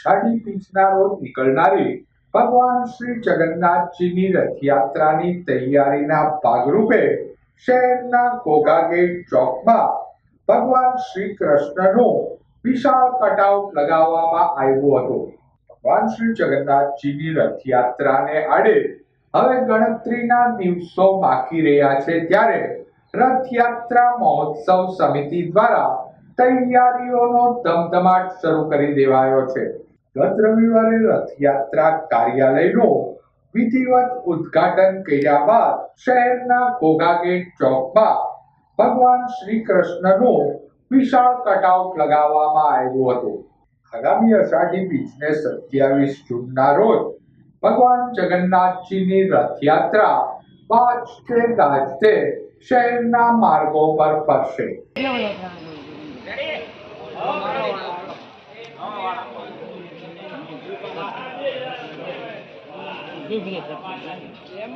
અષાઢી બીજના રોજ નીકળનારી ભગવાન શ્રી જગન્નાથજીની રથયાત્રાની તૈયારીના ભાગરૂપે શહેરના ઘોઘા ગેટ ચોકમાં ભગવાન શ્રી કૃષ્ણનું વિશાળ કટઆઉટ લગાવવામાં આવ્યું હતું. ભગવાન શ્રી જગન્નાથજીની રથયાત્રાને આડે હવે ગણતરીના દિવસો બાકી રહ્યા છે ત્યારે રથયાત્રા મહોત્સવ સમિતિ દ્વારા તૈયારીઓનો ધમધમાટ શરૂ કરી દેવાયો છે. ગત રવિવારે રથયાત્રા કાર્યાલયનો વિધિવત ઉદ્ઘાટન કર્યા બાદ શહેરના ઘોઘા ગેટ ચોકમાં ભગવાન શ્રી કૃષ્ણનું વિશાળ કટઆઉટ લગાવવામાં આવ્યો હતો આગામી અષાઢી બીજને સત્યાવીસ જૂનના રોજ ભગવાન જગન્નાથજીની રથયાત્રા વાજતે ગાજતે શહેરના માર્ગો પર ફરશે એમ